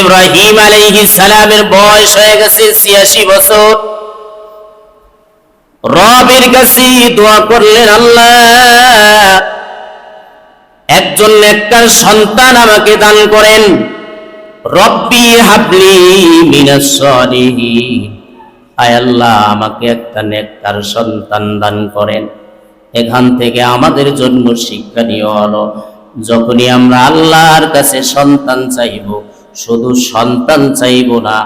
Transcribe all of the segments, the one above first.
ইব্রাহিম আলাইহিস সালামের বয়স হয়ে গেছে ছিয়াশি বছর। রবের কাছে দোয়া করলেন, আল্লাহ, একজন নেককার সন্তান আমাকে দান করেন। রব্বি হাবলি মিনাস আয় আল্লাহ, আমাকে একটা নেককার সন্তান দান করেন। এখান থেকে আমাদের জন্য শিক্ষা নিয়ে হলো যখনই আমরা আল্লাহর কাছে সন্তান চাইব শুধু সন্তান চাইব না,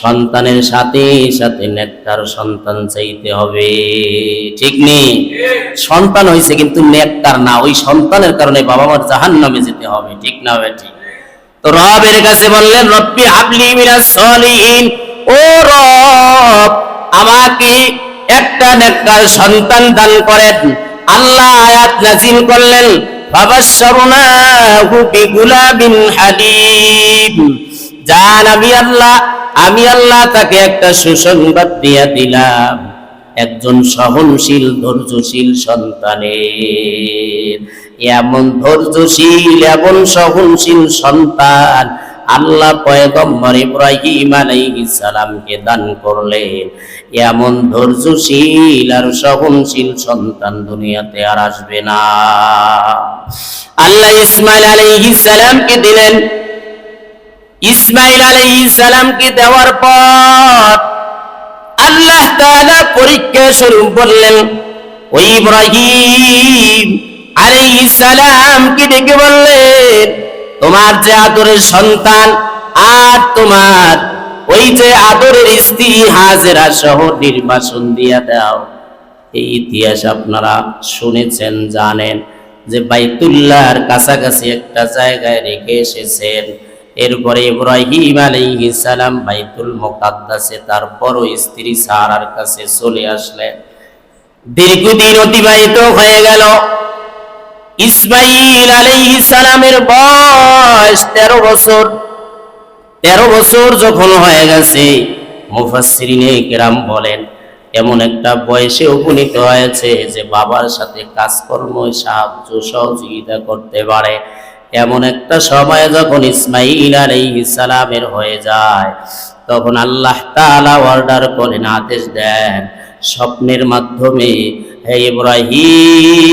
সন্তানের সাথে সাথে নেককার সন্তান চাইতে হবে। ঠিক নেই সন্তান হয়েছে কিন্তু নেককার না, ওই সন্তানের কারণে বাবা মার জাহান নামে যেতে হবে। ঠিক না, বেটি? তো রবের কাছে বললেন, রব্বি হাবলি মিনাস সলিহিন। ও রব, আমাকে একটা নেককার সন্তান দান করেন। আল্লাহ আয়াত নাজিল করলেন ফাবাশশারনাহু বিগুলাবিন হালিম। জান আমি আল্লাহ আমি আল্লাহ তাকে একটা সুসংবাদ দিয়া দিলাম। একজন সহনশীল, ধৈর্যশীল সন্তানের। এমন ধৈর্যশীল, এমন সহনশীল সন্তান আল্লাহ পয়গম্বর ইব্রাহিম আলাইহিস সালামকে দান করলেন। এমন ধৈর্যশীল আর সহনশীল সন্তান দুনিয়াতে আর আসবে না। আল্লাহ ইসমাইল আলাইহিস সালামকে দিলেন। ইসমাইল আলাইহিস সালামকে দেওয়ার পর আল্লাহ তাআলা পরীক্ষা স্বরূপ বললেন ওই ইব্রাহিম আলাইহিস সালামকে ডেকে বললেন তোমার যে আদরের সন্তান আর তোমার ওই যে আদরের স্ত্রী হাজেরা সহ নির্বাসন দিয়া দাও। এই ইতিহাস আপনারা শুনেছেন, জানেন যে বাইতুল্লাহর কাছাকাছি একটা জায়গায় রেখে এসেছেন। এরপরে ইব্রাহিম আলাইহিস সালাম বাইতুল মুকাদ্দাসে তারপর ওই স্ত্রী সারার কাছে চলে আসলেন। দীর্ঘদিন অতিবাহিত হয়ে গেল। ইসমাইল আলাইহিস সালামের বয়স তেরো বছর। তেরো বছর যখন হয়ে গেছে, মুফাসসিরিনে কেরাম বলেন, এমন একটা বয়সে উপনীত হয়েছে যে বাবার সাথে কাজকর্ম, সাহায্য, সহযোগিতা করতে পারে। এমন একটা সময় যখন ইসমাইল আলাইহিস সালামের হয়ে যায়, তখন আল্লাহ তাআলা অর্ডার করেন আদেশ দেন, স্বপ্নের মাধ্যমে, হে ইব্রাহিম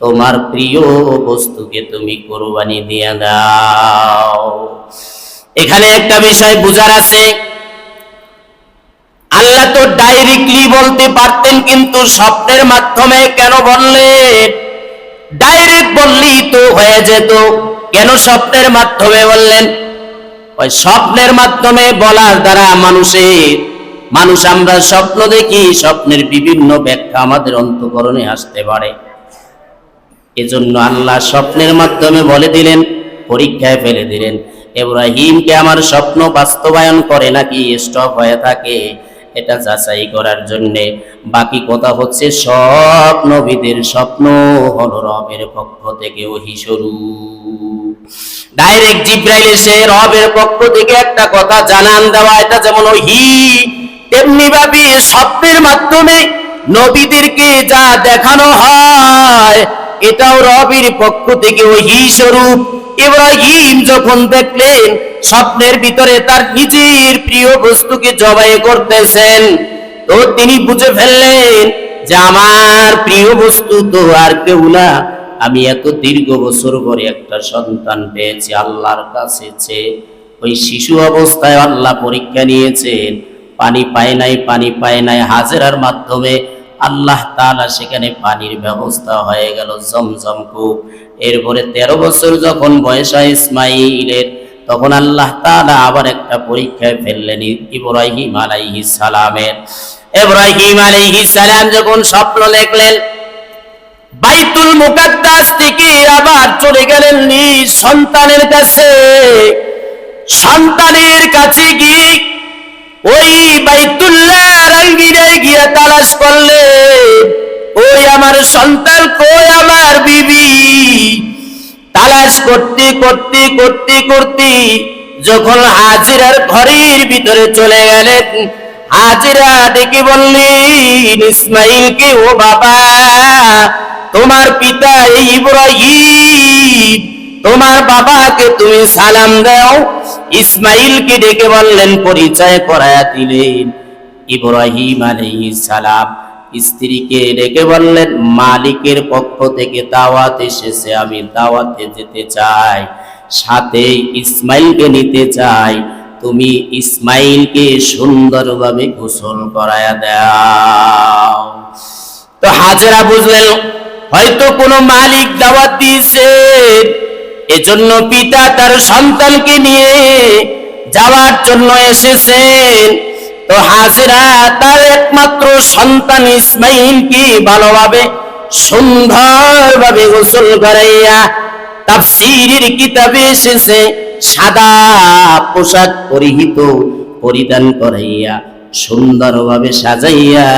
তোমার প্রিয় বস্তুকে তুমি কোরবানি দিয়ে দাও। এখানে একটা বিষয় বুঝার আছে। আল্লাহ তো ডাইরেক্টলি বলতে পারতেন, কিন্তু স্বপ্নের মাধ্যমে কেন বললেন ডাইরেক্ট বললেই তো হয়ে যেত। কেন স্বপ্নের মাধ্যমে বললেন? ওই স্বপ্নের মাধ্যমে বলার দ্বারা মানুষের, মানুষ আমরা স্বপ্ন দেখি, স্বপ্নের বিভিন্ন ব্যাখ্যা আমাদের অন্তকরণে আসতে পারে। এজন্য আল্লাহ স্বপ্নের মাধ্যমে বলে দিলেন, পরীক্ষায় ফেলে দিলেন। এব্রাহিমকে আমার স্বপ্ন বাস্তবায়ন করে নাকি স্টপ হয়ে থাকে, এটা যাচাই করার জন্যে। বাকি কথা হচ্ছে, সব নবীদের স্বপ্ন হলো রবের পক্ষ থেকে ওহি শুরু ডাইরেক্ট জিব্রাইল এসে রবের পক্ষ থেকে একটা কথা জানান দেওয়া, এটা যেমন ওহি তেমনি ভাবে স্বপ্নের মাধ্যমে নবীদেরকে যা দেখানো হয় এটাও রবির পক্ষ থেকে ওহি স্বরূপ। ইব্রাহিম যখন দেখলেন, স্বপ্নের ভিতরে তার নিজের প্রিয় বস্তুকে জবাই করতেছেন, তো তিনি বুঝে ফেললেন যে আমার প্রিয় বস্তু তো আর কেউ না। আমি এত দীর্ঘ বছর পরে একটা সন্তান পেয়েছি আল্লাহর কাছে ওই শিশু অবস্থায় আল্লাহ পরীক্ষা নিয়েছেন, পানি পায় নাই, পানি পায় নাই, হাজেরার মাধ্যমে আল্লাহ তাআলা সেখানে পানির ব্যবস্থা হয়ে গেল জমজম কূপ। এরপরে তেরো বছর যখন বয়স হয় ইসমাইলের তখন আল্লাহ তাআলা আবার একটা পরীক্ষায় ফেললেন ইব্রাহিম আলাইহিস সালামের। ইব্রাহিম আলাইহিস সালাম যখন স্বপ্ন দেখলেন, বাইতুল মুকাদ্দাস থেকে আবার চলে গেলেন নিজ সন্তানের কাছে। সন্তানের কাছে গিয়ে ওই বাইতুল্লাহ রঙ্গিনে গিয়ে তালাশ করলে, ওই আমার সন্তান কই আমার বিবি? তালাশ করতে করতে করতে করতে যখন হাজিরার ঘরের ভিতরে চলে গেলেন, হাজিরা ডেকে বললেন ইসমাইলকে ও বাবা? তোমার পিতা ইব্রাহিম। তোমার বাবাকে তুমি সালাম দাও। ইসমাইলকে ডেকে বললেন, পরিচয় করায়া দিলেন। ইব্রাহিম আলাইহিস সালাম স্ত্রীকে ডেকে বললেন, মালিকের পক্ষ থেকে দাওয়াত এসেছে, আমি দাওয়াতে যেতে চাই, সাথে ইসমাইলকে নিতে চাই। তুমি ইসমাইলকে সুন্দরভাবে গোসল করায়া দাও। তো হাজেরা বুঝলেন, হয়তো কোনো মালিক দাওয়াত দিয়েছে। এজন্য পিতা তার সন্তানকে নিয়ে যাওয়ার জন্য এসেছেন। তো হাজেরা তার একমাত্র সন্তান ইসমাইলকে ভালোভাবে সুন্দরভাবে গোসল করাইয়া তাফসীরের কিতাবে এসেছে, সাদা পোশাক পরিহিত পরিধান করাইয়া সুন্দরভাবে সাজাইয়া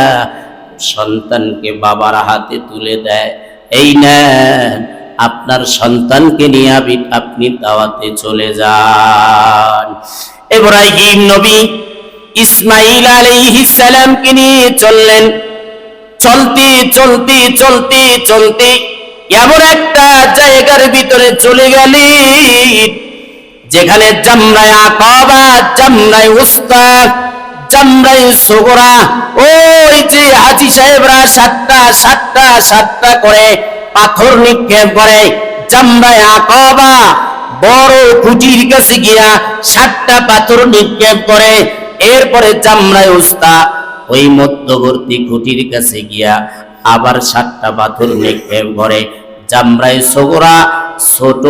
সন্তানকে বাবার হাতে তুলে দেয়। এই নেন আপনার সন্তানকে নিয়ে আপনি- দাওয়াতে চলে যান। ইব্রাহিম নবী ইসমাইল আলাইহিস সালামকে নিয়ে চললেন। চলতে চলতে চলতে চলতে এমন একটা জায়গার ভিতরে চলে গেলেন। যেখানে জামরায় আকাবা, জামরায় উস্তাদ জামরায় সোগরা, ওই যে হাজি সাহেবরা সাতটা সাতটা সাতটা করে পাথর নিক্ষেপ করে। জামরায় আকাবা। বড় খুঁটির কাছে গিয়া সাতটা পাথর নিক্ষেপ করে। এরপরে জামরায় উস্তা ওই মধ্যবর্তী খুঁটির কাছে গিয়া আবার সাতটা পাথর নিক্ষেপ করে। জামরায় সগরা ছোট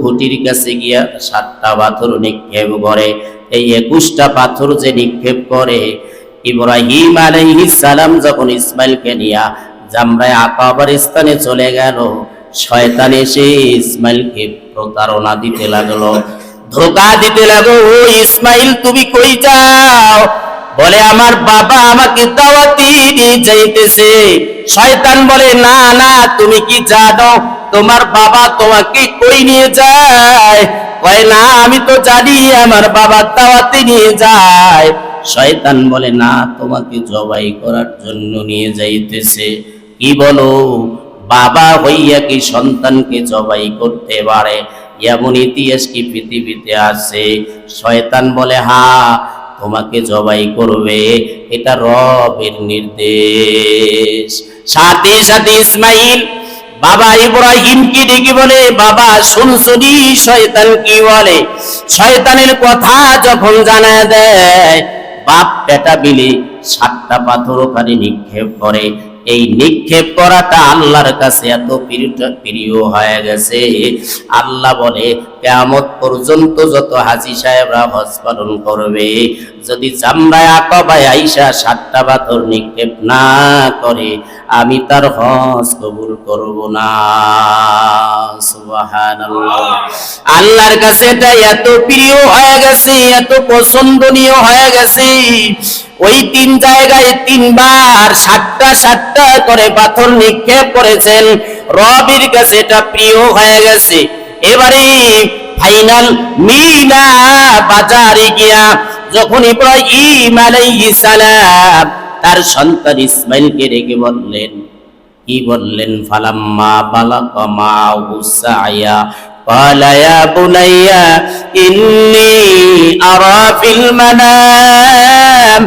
খুঁটির কাছে গিয়া সাতটা পাথর নিক্ষেপ করে। এই একুশটা পাথর যে নিক্ষেপ করে, ইব্রাহিম আলাইহিস সালাম যখন ইসমাইলকে নিয়া জামরায় আকাবার স্থানে চলে গেল। শয়তান এসে ইসমাইলকে প্রতারণা দিতে লাগল। ধোকা দিতে লাগল, ও ইসমাইল, তুমি কই যাও? বলে, আমার বাবা আমাকে দাওয়াতি নিয়ে যাইতেছে। শয়তান বলে, না না, তুমি কি জানো? তোমার বাবা তোমাকে কই নিয়ে যায়? কয়, না, আমি তো জানি, আমার বাবা দাওয়াতি নিয়ে যায়। শয়তান বলে, না, তোমাকে জবাই করার জন্য নিয়ে যাইতেছে। কি বলো? বাবা হইয়া কি সন্তানকে জবাই করতে পারে? এমন ইতিহাস কি পৃথিবীতে আছে? শয়তান বলে, হা, তোমাকে জবাই করবে। এটা রবের নির্দেশ। সাথে সাথে ইসমাইল, বাবা ইব্রাহিমকে ডেকে বলে, বাবা শুনছনি শয়তান কি বলে? শয়তানের কথা যখন জানা দেয়, বাপ বেটা মিলে সাতটা পাথর ওখানে নিক্ষেপ করে। এই নিক্ষেপ করাটা আল্লাহর কাছে এত প্রিয় হয়ে গেছে। আল্লাহ বলে, কেয়ামত পর্যন্ত যত হাজি সাহেবরা হজ পালন করবে, যদি চামড়ায় আকবায় আইসা সাতটা পাথর নিক্ষেপ না করে আমি তার হজ কবুল করব না। আল্লাহর কাছে এটা এত প্রিয় হয়ে গেছে, এত পছন্দনীয় হয়ে গেছে। ওই তিন জায়গায় তিনবার সাতটা সাতটা করে পাথর নিক্ষেপ করেছেন। রবির কাছে এটা প্রিয় হয়ে গেছে। এবারে ফাইনাল মিনা বাজারে গিয়া যখন ইব্রাহিম আলাইহিস সালাম তার সন্তান ইসমাইলকে রেখে বললেন কি বললেন? ফালাম্মা বালাকা মা উসায়া قال يا بني إني أرى في المنام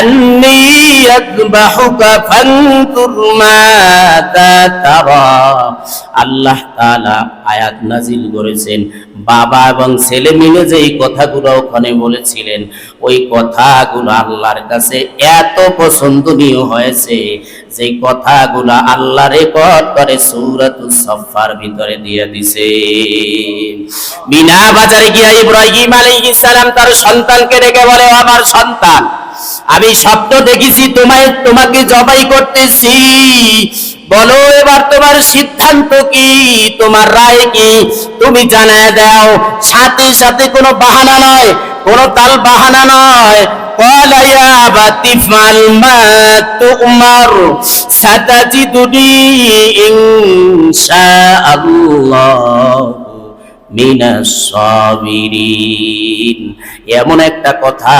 أني يذبحك فانظر ماذا ترى আল্লাহ তাআলা আয়াত নাজিল করেছেন বাবা এবং ছেলে মিলে যে এই কথাগুলো ওখানে বলেছিলেন ওই কথাগুলো আল্লাহর কাছে এত পছন্দনীয় হয়েছে যে কথাগুলো আল্লাহ রেকর্ড করে সূরাতুস সফার ভিতরে দিয়ে দিছে। বিনা বাজারে গিয়া ইব্রাহিম আলাইহিস সালাম তার সন্তানকে ডেকে বলে আমার সন্তান, আমি স্বপ্ন দেখেছি, তোমায়, তোমাকে জবাই করতেছি। বলো এবার তোমার সিদ্ধান্ত কি? তোমার রায় কি? তুমি জানায় দাও, সাথে সাথে কোনো বাহানা নয়, কোনো তাল বাহানা নয়। قال يا أبت افعل ما تؤمر ستجدني إن شاء الله মিনাস সাবিরিন এমন একটা কথা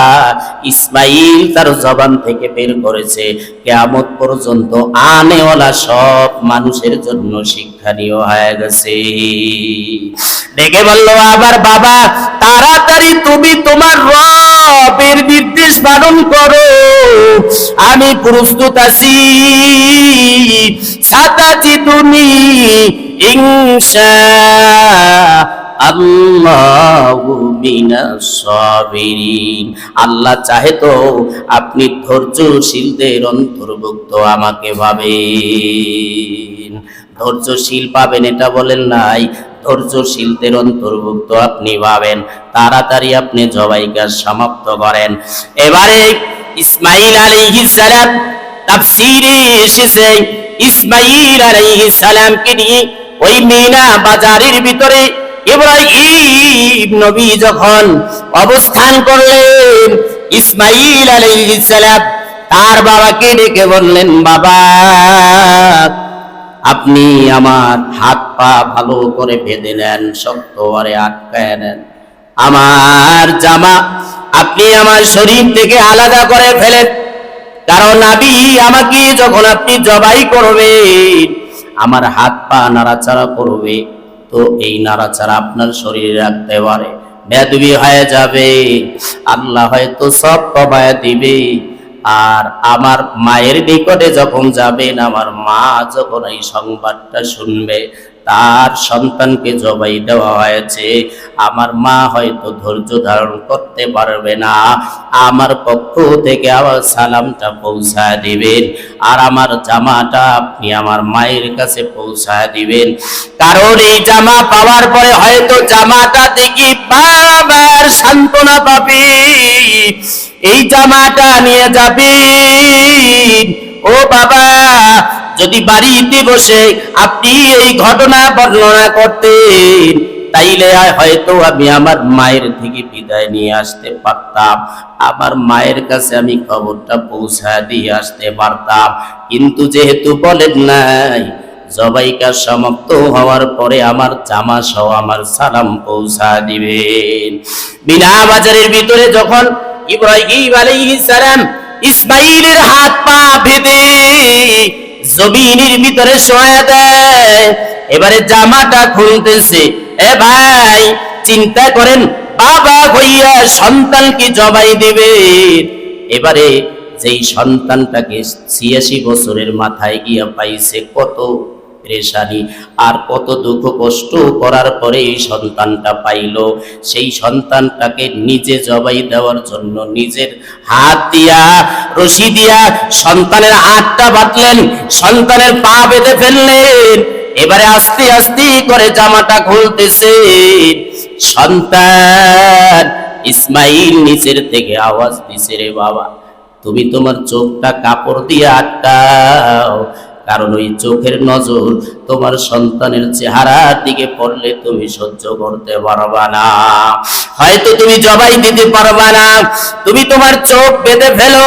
ইসমাইল তার জবান থেকে বের করেছে কেয়ামত পর্যন্ত আনেওয়ালা সব মানুষের জন্য শিক্ষণীয় হয়ে গেছে ডেকে বলল আবার বাবা তাড়াতাড়ি তুমি পালন করো। আমি প্রস্তুত আছি। সাতাজি তুমি মিনাস আল্লাহ চাহে তো আপনি ধৈর্যশীলদের অন্তর্ভুক্ত আমাকে ভাবেন। ধৈর্যশীল পাবেন এটা বলেন নাই। ধৈর্যশীলদের অন্তর্ভুক্ত আপনি পাবেন তাড়াতাড়ি আপনি জবাই কাজ সমাপ্ত করেন। এবারে ইসমাইল আলাইহিস সালাম তাফসীরে এসেছে। ইসমাইল আলাইহিস সালামকে নিয়ে ওই মিনা বাজারের ভিতরে ইব্রাহিম নবী যখন অবস্থান করলেন ইসমাইল আলাইহিস সালাম তার বাবাকে ডেকে বললেন, বাবা আপনি আমার হাত পা ভালো করে বেঁধে নেন, শক্ত করে আটকায় নেন। আমার জামা আপনি আমার শরীর থেকে আলাদা করে ফেলেন। কারণ আমি, আমাকে যখন আপনি জবাই করবে, আমার হাত পা নাড়াচাড়া করবে, তো এই নাড়াচাড়া আপনার শরীরে রাখতে পারে। বেদবি হয়ে যাবে, আল্লাহ হয়তো সব কমায় দিবে। আর আমার মায়ের নিকটে যখন যাবেন আমার মা যখন এই সংবাদটা শুনবে তার সন্তানকে জবাই দেওয়া হয়েছে। আমার মা হয়তো ধৈর্য ধারণ করতে পারবে না। আমার পক্ষ থেকে আবার সালামটা পৌঁছায় দিবেন। আর আমার জামাটা আপনি আমার মায়ের কাছে পৌঁছায় দিবেন। কারণ এই জামা পাওয়ার পরে হয়তো জামাটা দেখি বাবার সান্ত্বনা পাবে। এই জামাটা নিয়ে যাবে ও বাবা যদি বাড়িতে বসে আপনি এই ঘটনা বর্ণনা করতেন, তাইলে হয়তো আমি আমার মায়ের থেকে বিদায় নিয়ে আসতে পারতাম। আমার মায়ের কাছে আমি খবরটা পৌঁছা দিয়ে আসতে পারতাম। কিন্তু যেহেতু বলেন নাই জবাইকা সমাপ্ত হওয়ার পরে আমার জামা সহ আমার সালাম পৌঁছা দিবেন। বিনা বাজারের ভিতরে যখন ইব্রাহিম আলাইহিস সালাম ইসমাইলের হাত পা বেঁধে জমিনের ভিতরে শোয়া দেয়। এবারে জামাটা খুলতেছে। এ ভাই, চিন্তা করেন, বাবা হইয়া সন্তানকে জবাই দেবে। এবারে যেই সন্তানটাকে ছিয়াশি বছরের মাথায় গিয়া পাইছে, কত পেরেশানি। আর কত দুঃখ কষ্ট করার পরে এই সন্তানটা পাইল। সেই সন্তানটাকে নিজে জবাই দেওয়ার জন্য নিজের হাত দিয়া, রশি দিয়া সন্তানের হাতটা বাঁধলেন। সন্তানের পা বেঁধে ফেললেন। এবারে আস্তে আস্তে করে জামাটা খুলতেছে। সন্তান, ইসমাইল নিচের থেকে আওয়াজ দিছে, রে বাবা, তুমি তোমার চোখটা কাপড় দিয়ে আটকাও। কারণ ওই চোখের নজর তোমার সন্তানের চেহারার দিকে পড়লে তুমি সহ্য করতে পারবা না। হয়তো তুমি জবাই দিতে পারবা না, তুমি তোমার চোখ বেঁধে ফেলো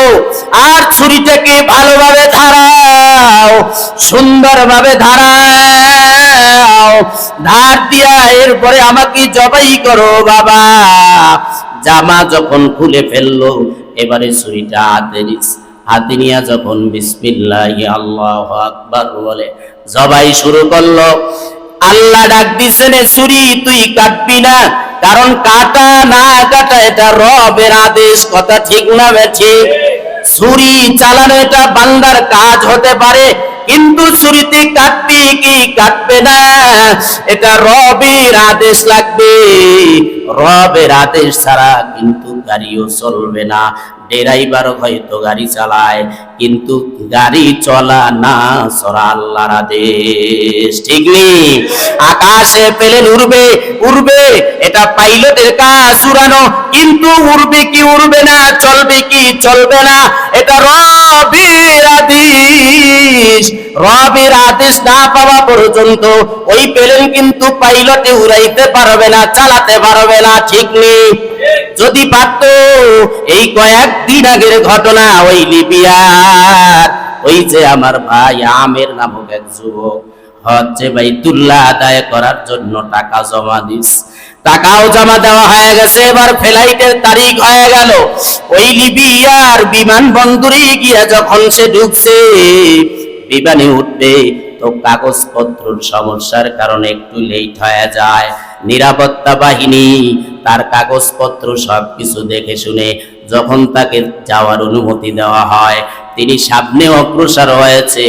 আর ছুরিটাকে ভালোভাবে ধারাও, সুন্দরভাবে ধারাও। ধার দিয়া এরপরে আমাকে জবাই করো বাবা। জামা যখন খুলে ফেলল, এবারে ছুরিটা হাতে নিস। হাতে নিয়ে যখন বিসমিল্লাহ আল্লাহ আকবার বলে, জবাই শুরু করল, আল্লাহ ডাক দিছে "এ ছুরি তুই কাটবি না, কারণ কাটা না কাটা এটা রবের আদেশ, কথা ঠিক না ঠিক? ছুরি চালানো এটা বান্দার কাজ হতে পারে, কিন্তু ছুরিতে কাটবে কি, কাটবে না, এটা রবের আদেশ লাগবে। রবের আদেশ ছাড়া কিন্তু গাড়িও চলবে না। ড্রাইভার হয়তো গাড়ি চালায়, কিন্তু গাড়ি চলা না সরা আল্লাহর আদেশ। ঠিক নেই আকাশে প্লেন উড়বে উড়বে, এটা পাইলটের কাজ উড়ানো, কিন্তু উড়বে কি উড়বে না, চলবে কি চলবে না, এটা রবের আদেশ। রবের আদেশ না পাওয়া পর্যন্ত ওই প্লেন কিন্তু পাইলটে উড়াইতে পারবে না, চালাতে পারবে না, ঠিক নেই যদি পারত, এই কয়েকদিন আগের ঘটনা ওই লিবিয়ার ওই যে আমার ভাই আমের নামক এক যুবক। হচ্ছে বাইতুল্লাহ আদায় করার জন্য টাকা জমা দিস। টাকাও জমা দেওয়া হয়ে গেছে, এবার ফ্লাইটের তারিখ হয়ে গেল। ওই লিবিয়ার বিমানবন্দরে গিয়া যখন সে ঢুকছে, বিমানে উঠবে, তো কাগজপত্র সমস্যার কারণে একটু লেট হয়ে যায়। নিরাপত্তা বাহিনী, তার কাগজপত্র সবকিছু দেখে শুনে যখন তাকে যাওয়ার অনুমতি দেওয়া হয়, তিনি সামনে অগ্রসর হয়েছে।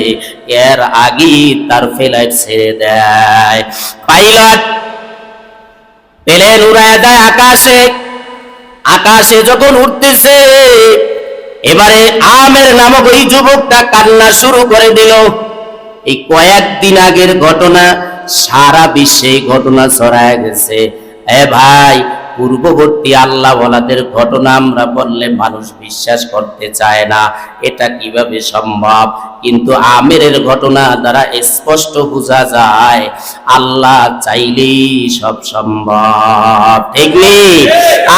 এর আগেই তার ফ্লাইট ছেড়ে দেয়। পাইলট, প্লেন উড়ায় দেয় আকাশে। আকাশে যখন উঠতেছে এবারে আমের নামক ওই যুবকটা কান্না শুরু করে দিল। এই কয়েকদিন আগের ঘটনা সারা বিশ্বে ঘটনা ছড়ায় গেছে। এ ভাই, পূর্ববর্তী আল্লাহ বলাদের ঘটনা আমরা বললে মানুষ বিশ্বাস করতে চায় না। এটা কীভাবে সম্ভব? কিন্তু আমেরের ঘটনা দ্বারা স্পষ্ট বোঝা যায়, আল্লাহ চাইলেই সব সম্ভব। ঠিক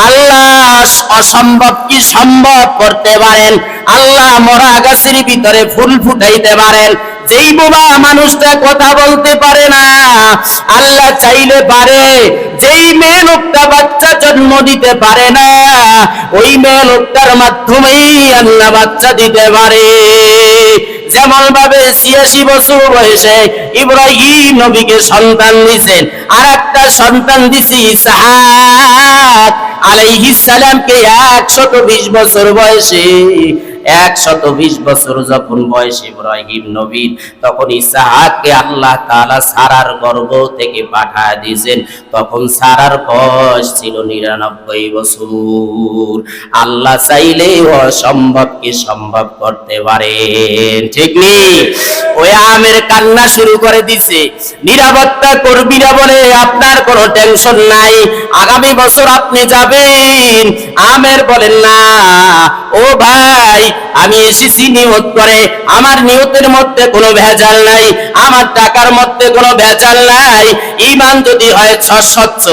আল্লাহ অসম্ভব কি সম্ভব করতে পারেন? আল্লাহ মরা গাছের ভিতরে ফুল ফুটাইতে পারেন? যেই বোবা মানুষটা কথা বলতে পারে না। আল্লাহ চাইলে পারে, যেই মেয়ে লোকটা বাচ্চা জন্ম দিতে পারে না, ওই মেয়ে লোকটার মাধ্যমেই আল্লাহ বাচ্চা দিতে পারে। যেমন ভাবে ছিয়াশি বছর বয়সে ইব্রাহিম নবীকে সন্তান দিছেন আর একটা সন্তান দিছি ইসহাক আলাইহিস সালামকে একশত বিশ বছর বয়সে। একশত বিশ বছর যখন বয়স ইব্রাহিম নবীর, তখন ইসাহাককে আল্লাহ তাআলা সারার গর্ভ থেকে পাঠায় দিয়েছেন। তখন সারার বয়স ছিল নিরানব্বই বছর। আল্লাহ চাইলে অসম্ভবকে সম্ভব করতে পারেন। ঠিক নেই ওই আমের কান্না শুরু করে দিছে। নিরাপত্তা কর্মীরা বলে, আপনার কোনো টেনশন নাই, আগামী বছর আপনি যাবেন। আমের বলেন না, ও ভাই আমি এসেছি নিয়ত করে। আমার নিয়তের মধ্যে কোনো ভেজাল নাই। আমার টাকার মধ্যে কোনো ভেজাল নাই। ইমান যদি হয় স্বচ্ছ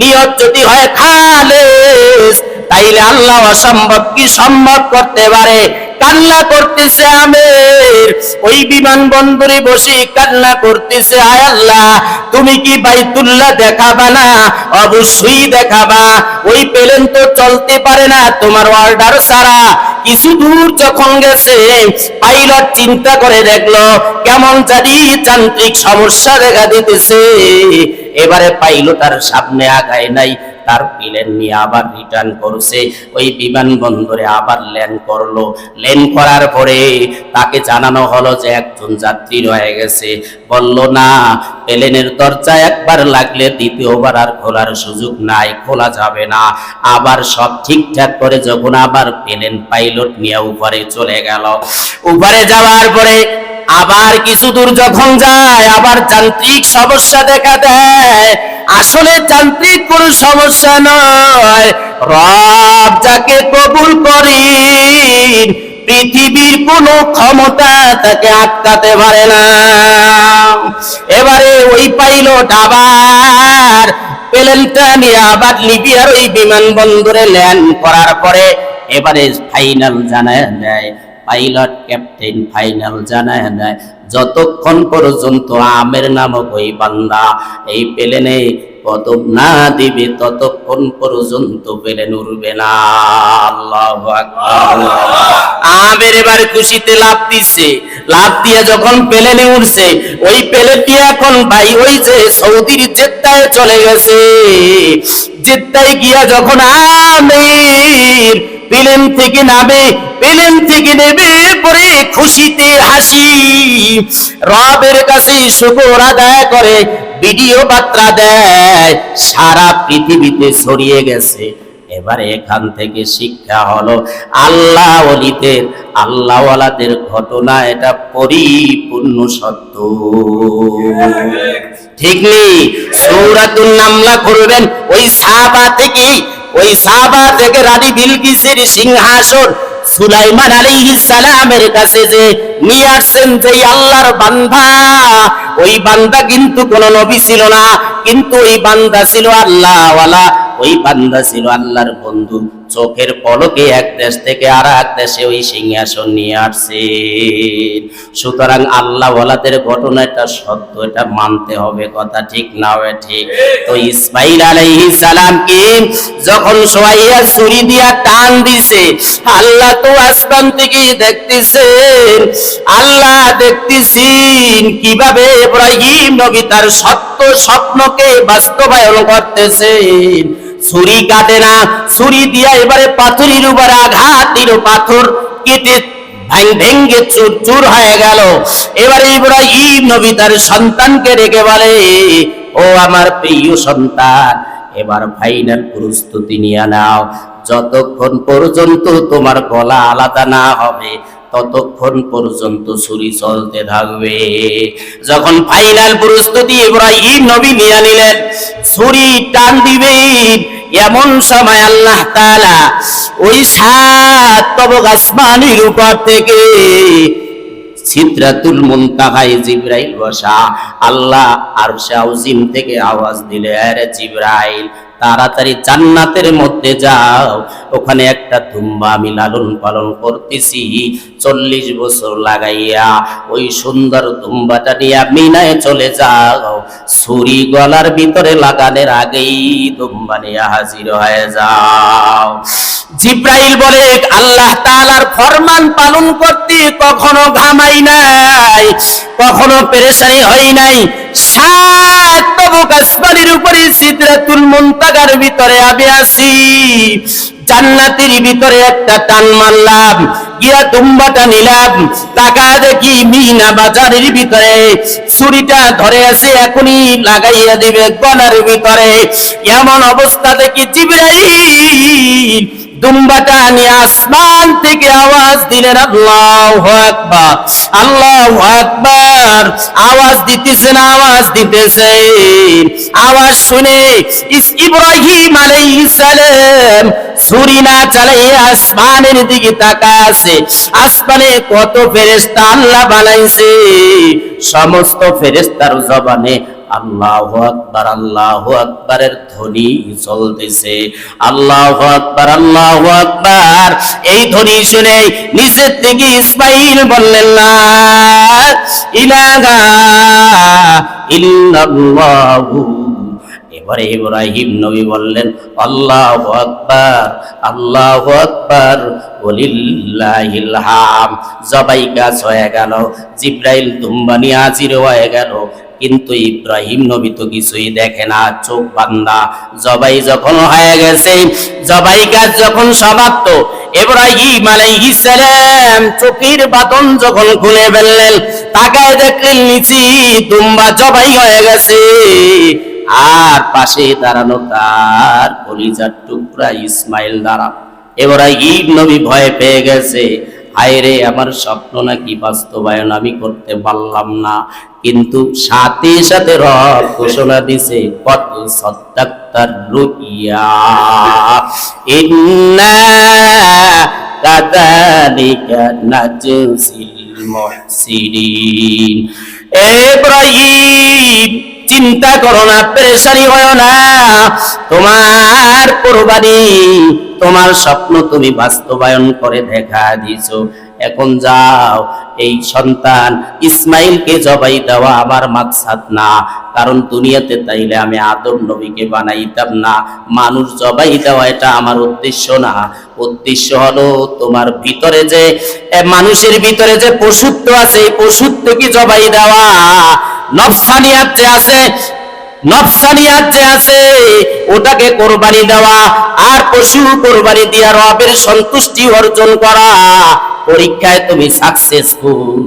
নিয়ত যদি হয় খালেস, তাইলে আল্লাহ অসম্ভব কি সম্ভব করতে পারে? কান্না করতেছে আমের। ওই বিমানবন্দরে বসে কান্না করতেছে, আয় আল্লাহ, তুমি কি বাইতুল্লাহ দেখাবা না? অবশ্যই দেখাবা। ওই প্লেন তো চলতে পারে না, তোমার অর্ডার ছাড়া কিছু দূর যখন গেছে, পাইলট চিন্তা করে দেখল, কেমন জানি যান্ত্রিক সমস্যা দেখা দিতেছে। এবারে পাইলট আর সামনে আগায় নাই। তার প্লেন নিয়ে আবার রিটার্ন করছে। ওই বিমানবন্দরে আবার ল্যান্ড করল। ল্যান্ড করার পরে তাকে জানানো হলো যে একজন যাত্রী রয়ে গেছে। বলল, না প্লেনের দরজা একবার লাগলে দ্বিতীয়বার আর খোলার সুযোগ নাই, খোলা যাবে না। আবার সব ঠিকঠাক করে যখন আবার প্লেন পাইলট নিয়ে উপরে চলে গেল। উপরে যাওয়ার পরে আবার কিছু দূর যখন যায়, আবার যান্ত্রিক সমস্যা দেখা দেয়। আসলে যান্ত্রিক কোনো সমস্যা নয়। রব যাকে কবুল করেন পৃথিবীর কোনো ক্ষমতা তাকে আটকাতে পারে না। এবারে ওই পাইলট আবার প্লেনটা নিয়ে আবার লিবিয়ার ওই বিমানবন্দরে ল্যান্ড করার পরে এবারে ফাইনাল জানায় দেয়। পাইলট ক্যাপ্টেন ফাইনাল জানায় দেয় যতক্ষণ পর্যন্ত আমের নামক ওই বান্দা এই প্লেনে কদম না দিবে, ততক্ষণ পর্যন্ত প্লেন উড়বে না। আমের এবার খুশিতে লাভ দিচ্ছে। লাভ দিয়ে যখন প্লেনে উঠছে ওই প্লেনটি এখন ভাই? ওই যে সৌদির জেদ্দায় চলে গেছে। জেদ্দায় গিয়া যখন আমের প্লেন থেকে নামে, প্লেন থেকে নেবে পরে খুশিতে হাসি। রবের কাছে শুকর আদায় করে, ভিডিও বার্তা দেয়, সারা পৃথিবীতে ছড়িয়ে গেছে। এবারে এখান থেকে শিক্ষা হলো, আল্লাহ অলিদের, আল্লাহওয়ালাদের ঘটনা এটা পরিপূর্ণ সত্য। ঠিক নেই? সৌরাতুল নামলা করবেন, ওই সাহাবা থেকে ওই সাবা থেকে রানী বিলকিসের সিংহাসন সুলাইমান আলাইহিস সালামের কাছে যে নিয়ে আসছেন যে আল্লাহর বান্দা, ওই বান্দা কিন্তু কোন নবী ছিল না, কিন্তু ওই বান্দা ছিল আল্লাহওয়ালা, ওই বান্দা ছিল আল্লাহর বন্ধু। চোখের পলকে এক দেশ থেকে আর এক দেশে ওই সিংহাসন নিয়ে আসছে। সুতরাং আল্লাহ ওয়ালাদের ঘটনা এটা সত্য, এটা মানতে হবে, কথা ঠিক না হবে ঠিক। তো ইসমাইল আলাইহিস সালামকে যখন সোয়াইয়া ছুরি দিয়া টান দিছে, আল্লাহ তো আসমান থেকে দেখতেছেন, আল্লাহ দেখতেছেন কীভাবে ইব্রাহিম নবী তার সত্য স্বপ্নকে বাস্তবায়ন করতেছেন। ছুরি কাটে না। ছুরি দিয়া এবারে পাথরের উপরে আঘাত পাথর কেটে ভাঙ ভেঙ্গে চুর চুর হয়ে গেল। এবারে ইব্রাহিম নবী তার সন্তানকে রেখে বলে, ও আমার প্রিয় সন্তান, এবার ফাইনাল প্রস্তুতি নিয়ে নাও। যতক্ষণ পর্যন্ত তোমার গলা আলাদা না হবে ততক্ষণ পর্যন্ত ছুরি চলতে থাকবে। যখন ফাইনাল প্রস্তুতি ইব্রাহিম নবী নিয়ে নিলেন, ছুরি টান দিবে এমন সময় আল্লাহ তাআলা ওই সাত তবক আসমানের উপর থেকে সিদরাতুল মুনতাহায় জিব্রাইল বসা আল্লাহ আরশে আউজিম থেকে আওয়াজ দিলে, আরে জিব্রাইল, তাড়াতাড়ি জান্নাতের মধ্যে যাও। ওখানে একটা তুম্বা আমি লালন পালন করতেছি। চল্লিশ বছর লাগাইয়া, ওই সুন্দর তুম্বাটা নিয়ে মিনায় চলে যাও। ছুরি গলার ভিতরে লাগানোর আগেই তুম্বা নিয়ে হাজির হয়ে যাও। জিব্রাইল বলে, আল্লাহ তালার ফরমান পালন করতে কখনো ঘামাই নাই, কখনো পেরেশানি হই নাই। সাত তবক আসমানের উপরে সিদরাতুল মুনতাগার ভিতরে আমি আছি। জান্নাতের ভিতরে একটা টান মারলাম। গিয়া তুম্বাটা নিলাম। টাকা দেখি মিনা বাজারের ভিতরে। ছুরিটা ধরে আছে এখনই লাগাইয়া দিবে গলার ভিতরে। এমন অবস্থা দেখি জিব্রাইল দুম্বাটা নিয়ে আসমান থেকে আওয়াজ দিলেন, আল্লাহু আকবার আল্লাহু আকবার। আওয়াজ দিতেছেন, আওয়াজ দিতেছে আওয়াজ শুনে ইব্রাহিম আলাইহিস সালাম ছুরি না চালাইয়া আসমানের দিকে তাকায় আছে আসমানে কত ফেরেশতা আল্লাহ বানাইছে। সমস্ত ফেরেশতার জবানে আল্লাহ আকবার, আল্লাহ আকবারের ধ্বনি চলতেছে। আল্লাহ আকবার আল্লাহ আকবার। এই ধ্বনি শুনে নিচের থেকে ইসমাইল বললেন না ইলাহা ইল্লাল্লাহু। এবারে ইব্রাহিম নবী বললেন, আল্লাহ আকবার আল্লাহ আকবার হাম। জবাই গাছ হয়ে গেল, জিব্রাইল দুম্বানি হাজির হয়ে গেল। কিন্তু ইব্রাহিম নবী তো কিছুই দেখে না, চোখ বান্দা। জবাই যখন হয়ে গেছে, জবাই গাছ যখন সমাপ্ত, ইব্রাহিম আলাইহিস চোখের বাতন যখন খুলে ফেললেন, তাকায় দেখলেন নিচি দুম্বা জবাই হয়ে গেছে। আর পাশে দাঁড়ানো তার কলিজার টুকরা ইসমাইল দাঁড়া এবারে ঈদ নবী ভয় পেয়ে গেছে। হায় রে, আমার স্বপ্ন নাকি বাস্তবায়ন আমি করতে পারলাম না। কিন্তু সাথে সাথে রব ঘোষণা দিছে কত সত্যাক্তার রুইয়া ইন্না কাদালিকা নাজসিল মুহসিনিন। ইব্রাহিম চিন্তা করো না, পেরেশানি হয় না। তোমার কোরবানি, তোমার স্বপ্ন তুমি বাস্তবায়ন করে দেখা দিছো এখন যাও, এই সন্তান ইসমাইলকে জবাই দেওয়া আমার মাকসাদ না। কারণ দুনিয়াতে তাইলে আমি আদম নবীকে বানাইতাম না। মানুষ জবাই দেওয়া এটা আমার উদ্দেশ্য না। উদ্দেশ্য হলো তোমার ভিতরে যে মানুষের ভিতরে যে পশুত্ব আছে, এই পশুত্বকে জবাই দেওয়া। নফসানিয়াত আছে নফসানিয়াত আছে। ওটাকে কোরবানি দেওয়া আর পশু কোরবানি দিয়া রবের সন্তুষ্টি অর্জন করা। পরীক্ষায় তুমি সাকসেসফুল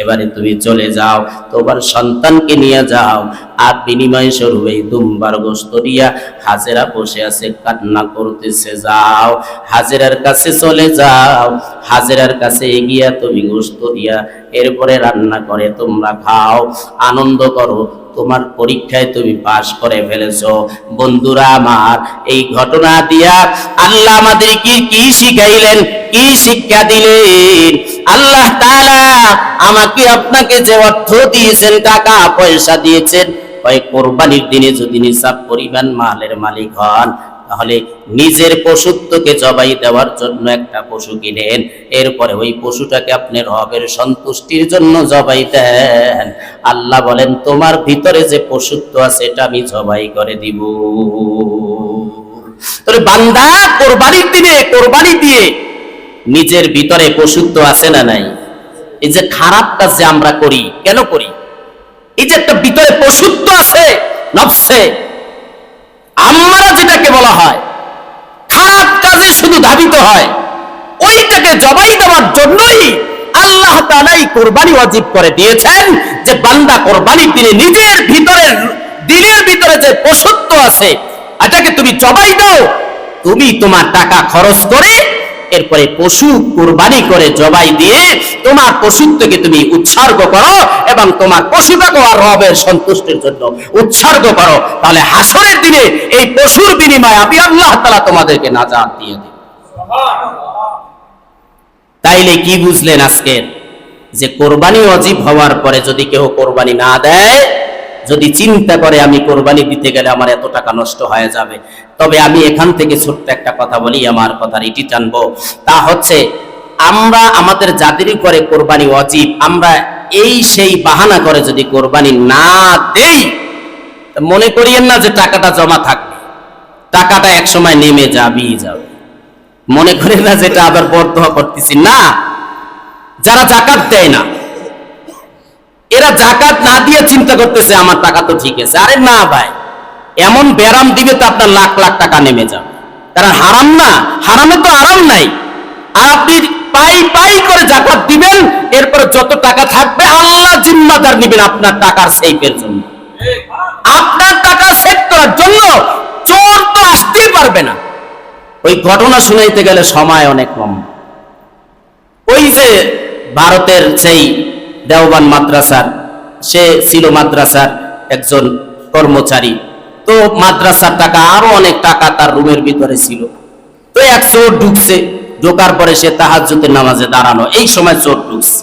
এবারে তুমি চলে যাও, তোমার সন্তানকে নিয়ে যাও। আর বিনিময় স্বরূপ এই দুম্বার গোস্ত দিয়া হাজেরা বসে আছে, কান্না করতেছে, যাও। হাজেরার কাছে চলে যাও। হাজেরার কাছে এগিয়া তুমি গোস্ত দিয়া এরপরে রান্না করে তোমরা খাও। আনন্দ করো, তোমার পরীক্ষায় তুমি পাশ করে ফেলেছো। বন্ধুরা আমার, এই ঘটনা দিয়া আল্লাহ আমাদের কি কি শিখাইলেন, কি শিক্ষা দিলেন? আল্লাহ আমাকে আপনাকে যে অর্থ দিয়েছেন, টাকা, পয়সা দিয়েছেন, ওই কোরবানির দিনে যদি নিসাব পরিমাণ মালের মালিক হন, তাহলে নিজের পশুত্বকে জবাই দেওয়ার জন্য একটা পশু কিনেন। এরপরে ওই পশুটাকে আপনি রবের সন্তুষ্টির জন্য জবাই দেন। আল্লাহ বলেন, তোমার ভিতরে যে পশুত্ব আছে, এটা আমি জবাই করে দিব। তোরে বান্দা কোরবানির দিনে, কোরবানি দিয়ে নিজের ভিতরে পশুত্ব আছে না নাই? এই যে খারাপ কাজ যে আমরা করি, কেন করি? এই যে একটা ভিতরে পশুত্ব আছে, নফসে আমরা যেটাকে বলা হয়, খারাপ কাজে শুধু ধাবিত হয়, ওইটাকে জবাই দেওয়ার জন্যই আল্লাহ তালাই কোরবানি ওয়াজিব করে দিয়েছেন যে বান্দা কোরবানি তিনি নিজের ভিতরের দিলের ভিতরে যে পশুত্ব আছে, এটাকে তুমি জবাই দাও, তুমি তোমার টাকা খরচ করে এরপরে পশু কোরবানি করে জবাই দিয়ে তোমার পশুত্বকে তুমি উৎসর্গ করো এবং তোমার পশুটাকে আর রবের সন্তুষ্টির জন্য উৎসর্গ করো। তাহলে হাসরের দিনে এই পশুর বিনিময়ে আমি আল্লাহ তালা তোমাদেরকে নাজাত দিয়ে দেব। তাইলে কি বুঝলেন আজকের যে কোরবানি অজীব হওয়ার পরে যদি কেউ কোরবানি না দেয়, যদি চিন্তা করে আমি কোরবানি দিতে গেলে আমার এত টাকা নষ্ট হয়ে যাবে তবে আমি এখান থেকে ছোট্ট একটা কথা বলি, আমার কথার ইটি টানবো। তা হচ্ছে, আমরা আমাদের যাদের করে কোরবানি অজীব আমরা এই সেই বাহানা করে যদি কোরবানি না দেই মনে করিয়েন না যে টাকাটা জমা থাকবে। টাকাটা এক সময় নেমে যাবেই যাবে। মনে করেন না যেটা আবার বরদোয়া করতেছি। না, যারা জাকাত দেয় না, এরা জাকাত না দিয়ে চিন্তা করতেছে, আমার টাকা তো ঠিক আছে। আরে না ভাই এমন ব্যারাম দিবে তো আপনার লাখ লাখ টাকা নেমে যাবে। কারণ হারাম না, হারামে তো আরাম নাই। আর আপনি পাই পাই করে জাকাত দিবেন, এরপর যত টাকা থাকবে আল্লাহ জিম্মাদার নিবেন আপনার টাকার সেফের জন্য। আপনার টাকা সেভ করার জন্য চোর তো আসতেই পারবে না। ওই ঘটনা শুনাইতে গেলে সময় অনেক কম। ওই যে ভারতের সেই দেওবান মাদ্রাসার, সে ছিল মাদ্রাসার একজন কর্মচারী। তো মাদ্রাসার টাকা, আরও অনেক টাকা তার রুমের ভিতরে ছিল। তো এক চোর ঢুকছে, ঢোকার পরে সে তাহাজ্জুদের নামাজে দাঁড়ানো এই সময় চোর ঢুকছে।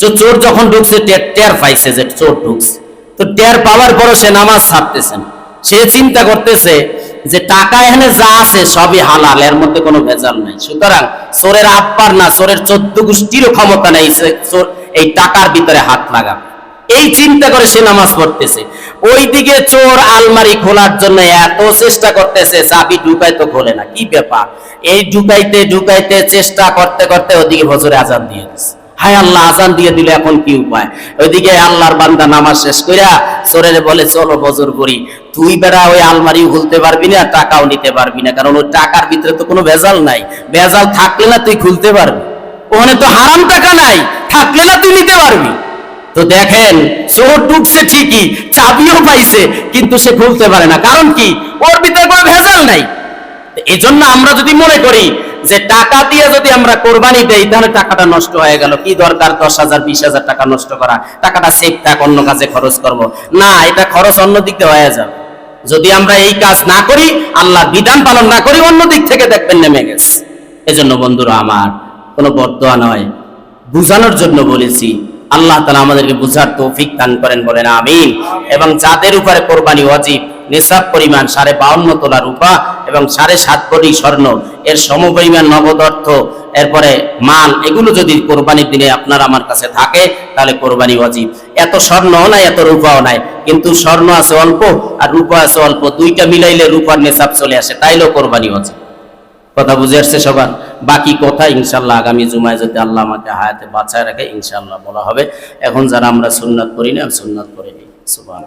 তো চোর যখন ঢুকছে টের পাইছে যে চোর ঢুকছে। তো টের পাওয়ার পরও সে নামাজ ছাড়তেছে না। সে চিন্তা করতেছে যে টাকা এখানে যা আছে সবই হালাল, এর মধ্যে কোনো ভেজাল নাই। সুতরাং চোরের আব্বার না, চোরের চোদ্দ গোষ্ঠীরও ক্ষমতা নেই চোর এই টাকার ভিতরে হাত লাগা এই চিন্তা করে সে নামাজ পড়তেছে। ওইদিকে চোর আলমারি খোলার জন্য এত চেষ্টা করতেছে, চাবি ঢুকাই তো খোলে না। কি ব্যাপার? এই ঢুকাইতে ঢুকাইতে চেষ্টা করতে করতে ওদিকে ভজরে আজান দিয়ে দিচ্ছে হায় আল্লাহ আজান দিয়ে দিলে এখন কি উপায়? ওইদিকে আল্লাহর বান্দা নামাজ শেষ কইরা চোরের বলে, চলো বজর করি। তুই বেড়া ওই আলমারি খুলতে পারবি না, টাকাও নিতে পারবি না। কারণ ওই টাকার ভিতরে তো কোনো ভেজাল নাই। ভেজাল থাকলে না তুই খুলতে পারবি। ওখানে তো হারাম টাকা নাই। থাকলে না তুই নিতে পারবি। তো দেখেন, চোর ঢুকছে ঠিকই, চাবিও পাইছে, কিন্তু সে খুলতে পারে না। কারণ কি? ওর ভিতরে কোনো ভেজাল নাই। এই জন্য আমরা যদি মনে করি যে টাকা দিয়ে যদি আমরা কোরবানি দেই, তাহলে টাকাটা নষ্ট হয়ে গেল। কি দরকার? দশ হাজার, বিশ হাজার টাকা নষ্ট করা। টাকাটা সেফ থাক, অন্য কাজে খরচ করব। না, এটা খরচ অন্য দিক হয়ে যাবে। যদি আমরা এই কাজ না করি, আল্লাহ বিধান পালন না করি, অন্য দিক থেকে দেখবেন নেমে গেছে। এজন্য বন্ধুরা আমার, কোনো বর্দোয়া নয়। বুঝানোর জন্য বলেছি আল্লাহ তালা আমাদেরকে বুঝার তৌফিক দান করেন বলেন, আমিন। এবং যাদের উপরে কোরবানি অজিব নিসাব পরিমাণ সাড়ে বাউন্ন তোলা রূপা এবং সাড়ে সাত কোটি স্বর্ণ, এর সমপরিমাণ নগদ অর্থ, এরপরে মাল, এগুলো যদি কোরবানির দিনে আপনার আমার কাছে থাকে, তাহলে কোরবানি অজিব এত স্বর্ণও নাই, এত রূপাও নাই, কিন্তু স্বর্ণ আছে অল্প, আর রূপা আছে অল্প, দুইটা মিলাইলে রূপার নেশাব চলে আসে, তাইলেও কোরবানি অজিব কথা বুঝে আসছে সবার? বাকি কথা ইনশাল্লাহ আগামী জুমায় যদি আল্লাহ আমাকে হায়াতে বাঁচায় রাখে, ইনশাল্লাহ বলা হবে। এখন যারা আমরা সুন্নাত করি না, সুন্নাত করে নিই। সুবাহ